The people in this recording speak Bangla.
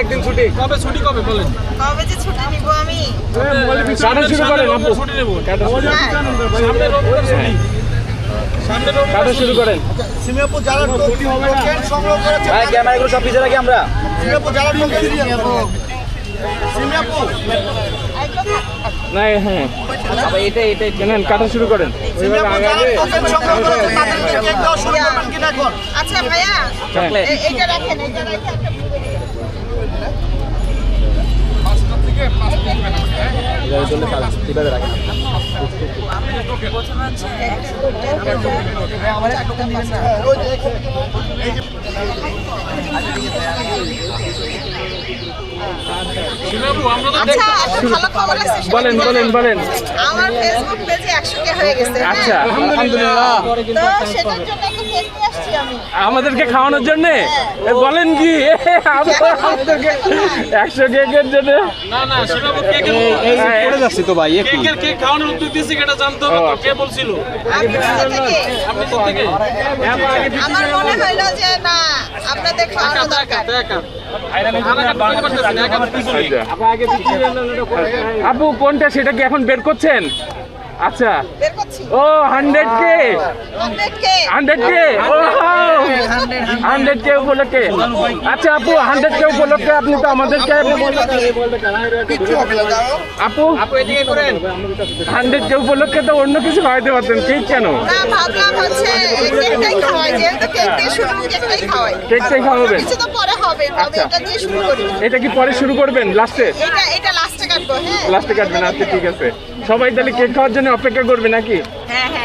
একদিন ছুটি? কবে ছুটি কবে বলেন? কবে যে ছুটি নিব আমি? রোববার ছুটি নেব। হ্যাঁ। সামনে রোববার ছুটি। কাটা শুরু করেন। সিঙ্গাপুর যারা টোকেন সংগ্রহ করেছে ভাই ক্যামেরাগুলো সব পিছিয়ে রাখি আমরা। সিঙ্গাপুর যারা টোকেন সিঙ্গাপুর না হ্যাঁ। আবার এটা এটা নেন কাটা শুরু করেন। করবেন কিনা এখন? আচ্ছা ভাইয়া এইটা রাখেন এইটা রাখেন একটা শিবাবু আমরা তো আচ্ছা একটা ভালো খবর আছে সেটা বলেন বলেন বলেন। আমার ফেসবুক পেজে একশো কে হয়ে গেছে হ্যাঁ? আচ্ছা আলহামদুলিল্লাহ। তো সেটার জন্য আমাদেরকে খাওয়ানোর জন্য? বলেন কি? একশো কেকের জন্য। না না শিবাবু কে কে পড়ে যাচ্ছি তো ভাই কে কে কে খাওয়ানোর উদ্যোগ দিয়েছে এটা জানতে কে বলছিল? আমি কোথা থেকে? আপনি তো থেকে আমার মনে হইল যে না আপনাদের খাওয়ানো দরকার। আপু কোনটা সেটা কি এখন বের করছেন? আচ্ছা। ও হান্ড্রেড কে হান্ড্রেড কে ও হান্ড্রেড কে উপলক্ষে। আচ্ছা আপু হান্ড্রেড কে উপলক্ষে আপনি তো আমাদেরকে আপু হান্ড্রেড কে উপলক্ষে তো অন্য কিছু খাওয়াইতে পারতেন কেক কেন? না ভাবলাম হচ্ছে কেকটাই খাওয়াবেন? কিছু তো পরে হবে তবে। এটা কি পরে শুরু করবেন লাস্টে এটা এটা লাস্টে কাটবো হ্যাঁ। লাস্টে কাটবেন আচ্ছা ঠিক আছে। সবাই তাহলে কেক খাওয়ার জন্য অপেক্ষা করবে নাকি? হ্যাঁ হ্যাঁ।